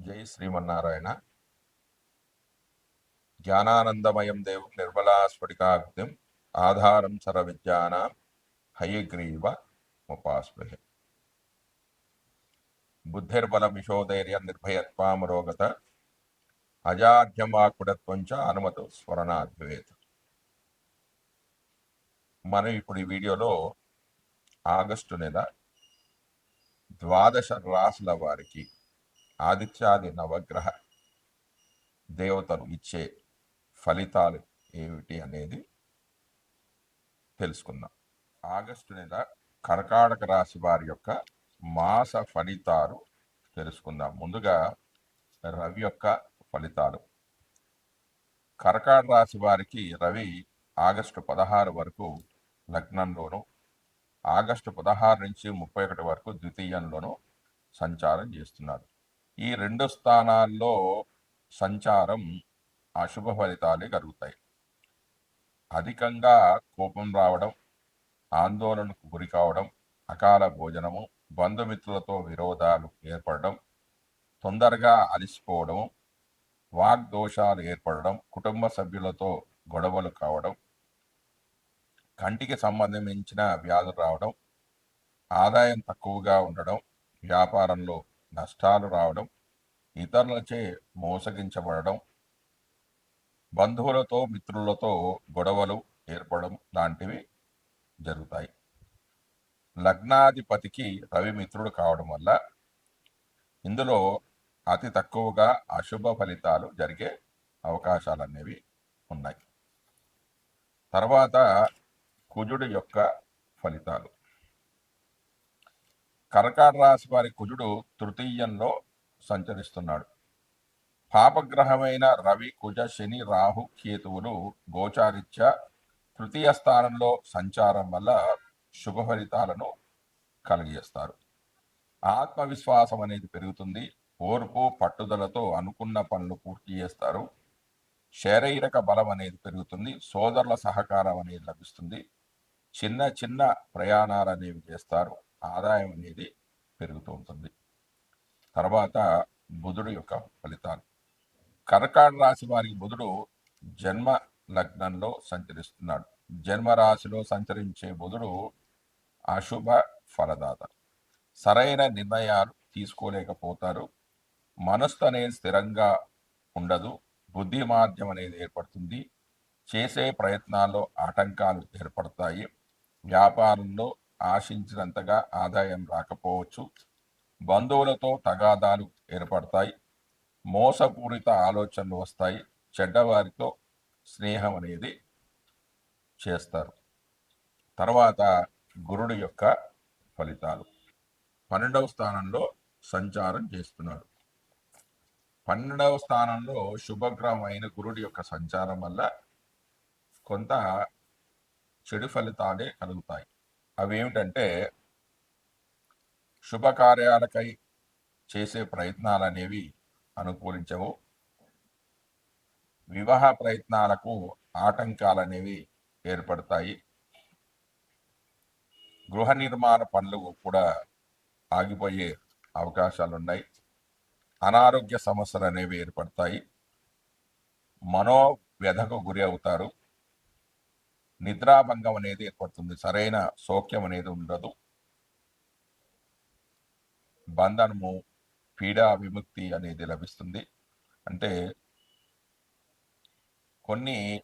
జై శ్రీమన్నారాయణ. జ్ఞానానందమయం దేవం నిర్మలా స్ఫటికాగ్నిం ఆధారం సర విద్యానాం హయగ్రీవ ఉపాస్మహే బుద్ధిర్బలమిషోధైర్య నిర్భయత్వామరోగత అజాఢ్యమాకుడత్వం చ అనుమతు స్మరణాద్వేత మనం ఇప్పుడు ఈ వీడియోలో ఆగస్టు నెల ద్వాదశ రాసుల వారికి ఆదిత్యాది నవగ్రహ దేవతలు ఇచ్చే ఫలితాలు ఏమిటి అనేది తెలుసుకుందాం. ఆగస్టు నెల కర్కాటక రాశి వారి యొక్క మాస ఫలితాలు తెలుసుకుందాం. ముందుగా రవి యొక్క ఫలితాలు. కర్కాట రాశి వారికి రవి ఆగస్టు పదహారు వరకు లగ్నంలోనూ ఆగస్టు పదహారు నుంచి ముప్పై ఒకటి వరకు ద్వితీయంలోనూ సంచారం చేస్తున్నారు ఈ రెండు స్థానాల్లో సంచారం అశుభ ఫలితాలే కలుగుతాయి. అధికంగా కోపం రావడం ఆందోళనకు గురి కావడం అకాల భోజనము బంధుమిత్రులతో విరోధాలు ఏర్పడడం తొందరగా అలసిపోవడం వాగ్దోషాలు ఏర్పడడం కుటుంబ సభ్యులతో గొడవలు కావడం కంటికి సంబంధించిన వ్యాధులు రావడం ఆదాయం తక్కువగా ఉండడం వ్యాపారంలో నష్టాలు రావడం ఇతరులచే మోసగించబడడం బంధువులతో మిత్రులతో గొడవలు ఏర్పడడం లాంటివి జరుగుతాయి. లగ్నాధిపతికి రవి మిత్రుడు కావడం వల్ల ఇందులో అతి తక్కువగా అశుభ ఫలితాలు జరిగే అవకాశాలు అనేవి ఉన్నాయి. తర్వాత కుజుడు యొక్క ఫలితాలు. కర్కాట రాశి వారి కుజుడు తృతీయంలో సంచరిస్తున్నాడు. పాపగ్రహమైన రవి కుజ శని రాహు కేతువులు గోచారిత్య తృతీయ స్థానంలో సంచారం వల్ల శుభ ఫలితాలను కలిగజేస్తారు ఆత్మవిశ్వాసం అనేది పెరుగుతుంది. ఓర్పు పట్టుదలతో అనుకున్న పనులు పూర్తి చేస్తారు. శారీరక బలం అనేది పెరుగుతుంది. సోదరుల సహకారం అనేది లభిస్తుంది. చిన్న చిన్న ప్రయాణాలు అనేవి చేస్తారు. ఆదాయం అనేది పెరుగుతూ ఉంటుంది. తర్వాత బుధుడు యొక్క ఫలితాలు. కర్కాట రాశి వారికి బుధుడు జన్మ లగ్నంలో సంచరిస్తున్నాడు. జన్మ రాశిలో సంచరించే బుధుడు అశుభ ఫలదాత. సరైన నిర్ణయాలు తీసుకోలేకపోతారు. మనస్సు అనేది స్థిరంగా ఉండదు. బుద్ధి మాధ్యం అనేది ఏర్పడుతుంది. చేసే ప్రయత్నాల్లో ఆటంకాలు ఏర్పడతాయి. వ్యాపారంలో ఆశించినంతగా ఆదాయం రాకపోవచ్చు. బంధువులతో తగాదాలు ఏర్పడతాయి. మోసపూరిత ఆలోచనలు వస్తాయి. చెడ్డవారితో స్నేహం అనేది చేస్తారు. తర్వాత గురుడు యొక్క ఫలితాలు. పన్నెండవ స్థానంలో సంచారం చేస్తున్నాడు. పన్నెండవ స్థానంలో శుభగ్రహం అయిన గురుడి యొక్క సంచారం వల్ల కొంత చెడు ఫలితాలే కలుగుతాయి. అవి ఏమిటంటే శుభకార్యాలకై చేసే ప్రయత్నాలు అనేవి అనుకూలించవు. వివాహ ప్రయత్నాలకు ఆటంకాలు అనేవి ఏర్పడతాయి. గృహ నిర్మాణ పనులు కూడా ఆగిపోయే అవకాశాలు ఉన్నాయి అనారోగ్య సమస్యలు అనేవి ఏర్పడతాయి. మనోవ్యధకు గురి అవుతారు. నిద్రాభంగం అనేది ఏర్పడుతుంది. సరైన సౌఖ్యం అనేది ఉండదు. బంధనము పీడా విముక్తి అనేది లభిస్తుంది. అంటే కొన్ని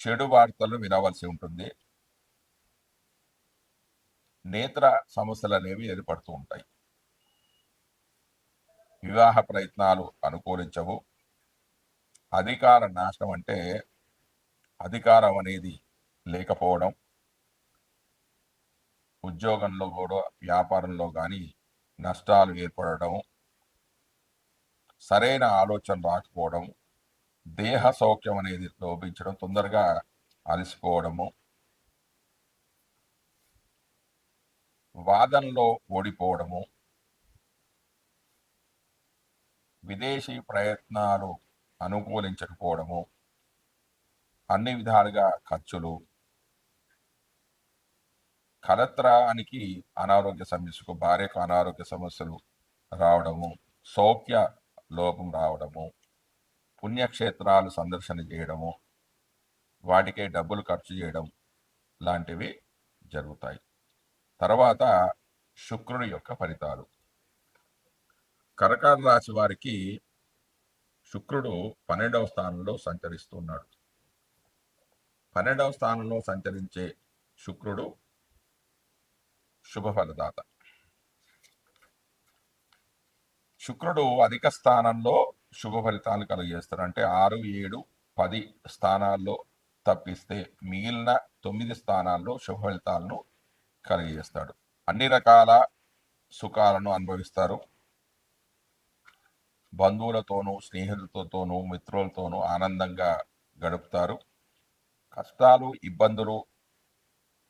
చెడు వార్తలు వినవలసి ఉంటుంది. నేత్ర సమస్యలు అనేవి ఏర్పడుతూ ఉంటాయి. వివాహ ప్రయత్నాలు అనుకూలించవు. అధికార నాశనం అంటే అధికారం అనేది లేకపోవడం ఉద్యోగంలో కూడా వ్యాపారంలో కానీ నష్టాలు ఏర్పడడం సరైన ఆలోచన రాకపోవడం దేహ సౌఖ్యం అనేది లోపించడం తొందరగా అలసిపోవడము వాదనలో ఓడిపోవడము విదేశీ ప్రయత్నాలు అనుకూలించకపోవడము అన్ని విధాలుగా ఖర్చులు. కలత్రానికి అనారోగ్య సమస్యకు భార్యకు అనారోగ్య సమస్యలు రావడము సౌఖ్య లోపం రావడము పుణ్యక్షేత్రాలు సందర్శన చేయడము వాటికే డబ్బులు ఖర్చు చేయడం లాంటివి జరుగుతాయి. తర్వాత శుక్రుడి యొక్క ఫలితాలు. కరకాల రాశి వారికి శుక్రుడు పన్నెండవ స్థానంలో సంచరిస్తున్నాడు పన్నెండవ స్థానంలో సంచరించే శుక్రుడు శుభఫలదాత. శుక్రుడు అధిక స్థానంలో శుభ ఫలితాలు కలిగజేస్తాడు అంటే ఆరు ఏడు పది స్థానాల్లో తప్పిస్తే మిగిలిన తొమ్మిది స్థానాల్లో శుభ ఫలితాలను కలిగజేస్తాడు. అన్ని రకాల సుఖాలను అనుభవిస్తారు. బంధువులతోనూ స్నేహితులతోనూ మిత్రులతోనూ ఆనందంగా గడుపుతారు. కష్టాలు ఇబ్బందులు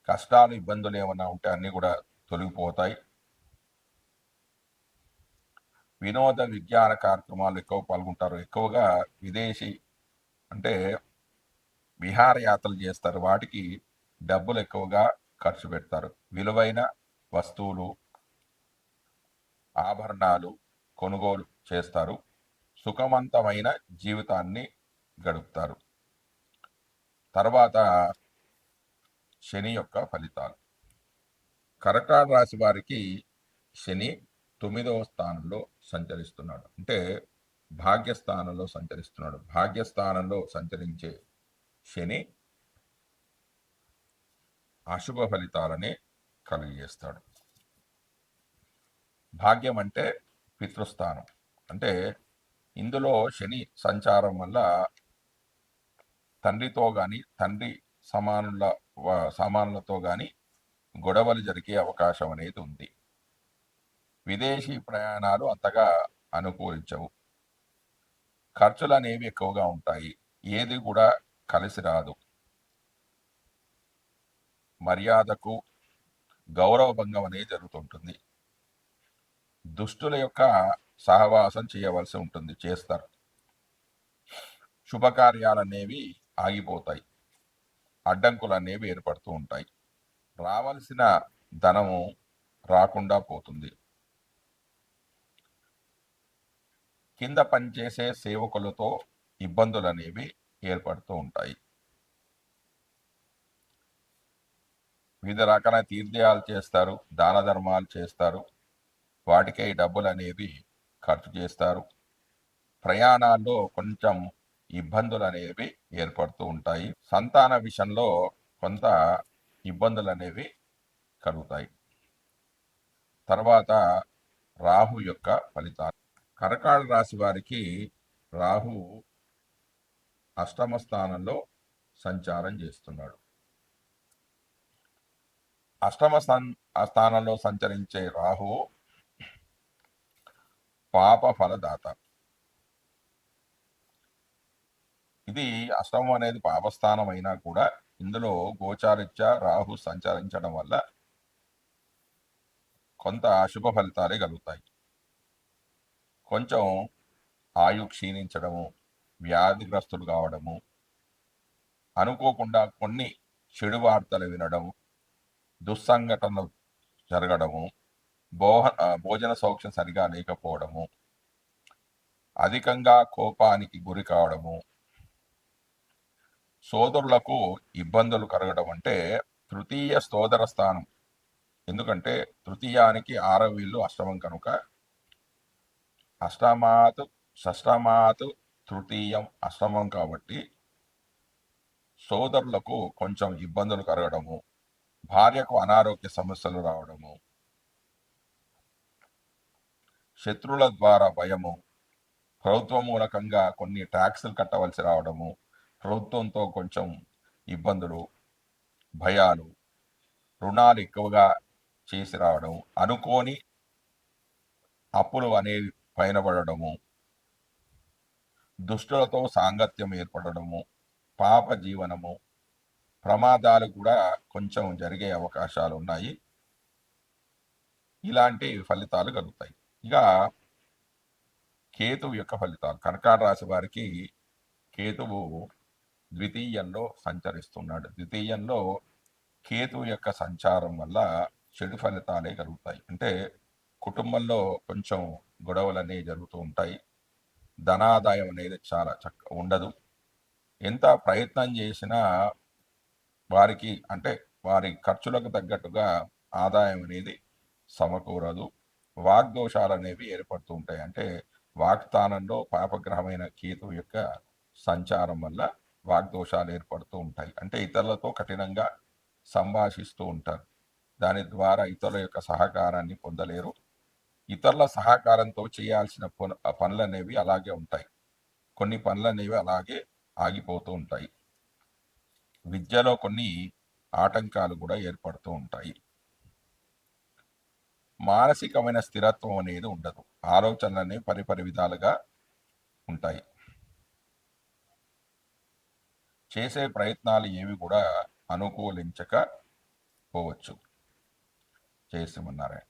కష్టాలు ఇబ్బందులు ఏమైనా ఉంటే అన్నీ కూడా తొలగిపోతాయి. వినోద విజ్ఞాన కార్యక్రమాలు ఎక్కువ పాల్గొంటారు. ఎక్కువగా విదేశీ అంటే విహారయాత్రలు చేస్తారు. వాటికి డబ్బులు ఎక్కువగా ఖర్చు పెడతారు. విలువైన వస్తువులు ఆభరణాలు కొనుగోలు చేస్తారు. సుఖవంతమైన జీవితాన్ని గడుపుతారు. తర్వాత శని యొక్క ఫలితాలు. కరకాడ రాశి వారికి శని తొమ్మిదవ స్థానంలో సంచరిస్తున్నాడు. అంటే భాగ్యస్థానంలో సంచరిస్తున్నాడు. భాగ్యస్థానంలో సంచరించే శని అశుభ ఫలితాలని కలిగజేస్తాడు. భాగ్యం అంటే పితృస్థానం. అంటే ఇందులో శని సంచారం వల్ల తండ్రితో కానీ తండ్రి సమానుల సమానులతో కానీ గొడవలు జరిగే అవకాశం అనేది ఉంది. విదేశీ ప్రయాణాలు అంతగా అనుకూలించవు. ఖర్చులు అనేవి ఎక్కువగా ఉంటాయి. ఏది కూడా కలిసి రాదు. మర్యాదకు గౌరవ భంగం అనేది జరుగుతుంటుంది. దుష్టుల యొక్క సహవాసం చేయవలసి ఉంటుంది చేస్తారు. శుభకార్యాలు అనేవి ఆగిపోతాయి. అడ్డంకులు అనేవి ఏర్పడుతూ ఉంటాయి. రావలసిన ధనము రాకుండా పోతుంది. కింద పనిచేసే సేవకులతో ఇబ్బందులు అనేవి ఏర్పడుతూ ఉంటాయి. వివిధ రకాల తీర్థయాలు చేస్తారు దాన ధర్మాలు చేస్తారు. వాటికై డబ్బులు అనేవి ఖర్చు చేస్తారు. ప్రయాణాల్లో కొంచెం ఇబ్బందులు అనేవి ఏర్పడుతూ ఉంటాయి. సంతాన విషయంలో కొంత ఇబ్బందులు అనేవి కలుగుతాయి. తర్వాత రాహు యొక్క ఫలితాలు. కరకాళ రాశి వారికి రాహు అష్టమ స్థానంలో సంచారం చేస్తున్నాడు. అష్టమ స్థానంలో సంచరించే రాహు పాప ఫలదాత. ఇది అష్టమం అనేది పాపస్థానం అయినా కూడా ఇందులో గోచారిత్య రాహు సంచరించడం వల్ల కొంత అశుభ ఫలితాలే కలుగుతాయి. కొంచెం ఆయు క్షీణించడము వ్యాధిగ్రస్తులు కావడము అనుకోకుండా కొన్ని చెడు వార్తలు వినడము దుస్సంఘటనలు జరగడము భోహ భోజన సౌఖ్యం సరిగా లేకపోవడము అధికంగా కోపానికి గురి కావడము సోదరులకు ఇబ్బందులు కలగడం అంటే తృతీయ సోదర స్థానం. ఎందుకంటే తృతీయానికి ఆరవ వీళ్ళు అష్టమం కనుక అష్టమాత్ షష్టమాత్ తృతీయం అష్టమం కాబట్టి సోదరులకు కొంచెం ఇబ్బందులు కలగడము భార్యకు అనారోగ్య సమస్యలు రావడము శత్రువుల ద్వారా భయము ప్రభుత్వం మూలకంగా కొన్ని ట్యాక్సులు కట్టవలసి రావడము ప్రభుత్వంతో కొంచెం ఇబ్బందులు భయాలు రుణాలు ఎక్కువగా చేసి రావడం అనుకోని అప్పులు అనేవి పైన పడడము దుష్టులతో సాంగత్యం ఏర్పడడము పాప జీవనము ప్రమాదాలు కూడా కొంచెం జరిగే అవకాశాలు ఉన్నాయి. ఇలాంటి ఫలితాలు కలుగుతాయి. ఇక కేతువు యొక్క ఫలితాలు. కనకాడ రాశి వారికి కేతువు ద్వితీయంలో సంచరిస్తున్నాడు. ద్వితీయంలో కేతు యొక్క సంచారం వల్ల చెడు ఫలితాలే కలుగుతాయి. అంటే కుటుంబంలో కొంచెం గొడవలు అనేవి జరుగుతూ ఉంటాయి. ధనాదాయం అనేది చాలా చక్క ఉండదు. ఎంత ప్రయత్నం చేసినా వారికి అంటే వారి ఖర్చులకు తగ్గట్టుగా ఆదాయం అనేది సమకూరదు. వాగ్దోషాలు అనేవి ఏర్పడుతూ ఉంటాయి. అంటే వాగ్దానంలో పాపగ్రహమైన కేతు యొక్క సంచారం వల్ల వాగ్దోషాలు ఏర్పడుతూ ఉంటాయి. అంటే ఇతరులతో కఠినంగా సంభాషిస్తూ ఉంటారు. దాని ద్వారా ఇతరుల యొక్క సహకారాన్ని పొందలేరు. ఇతరుల సహకారంతో చేయాల్సిన పనులు అనేవి అలాగే ఉంటాయి. కొన్ని పనులు అనేవి అలాగే ఆగిపోతూ ఉంటాయి. విద్యలో కొన్ని ఆటంకాలు కూడా ఏర్పడుతూ ఉంటాయి. మానసికమైన స్థిరత్వం అనేది ఉండదు. ఆలోచనలు అనేవి పరిపరి విధాలుగా ఉంటాయి. చేసే ప్రయత్నాలు ఏవి కూడా అనుకూలించక పోవచ్చు. చేసి ఉన్నారే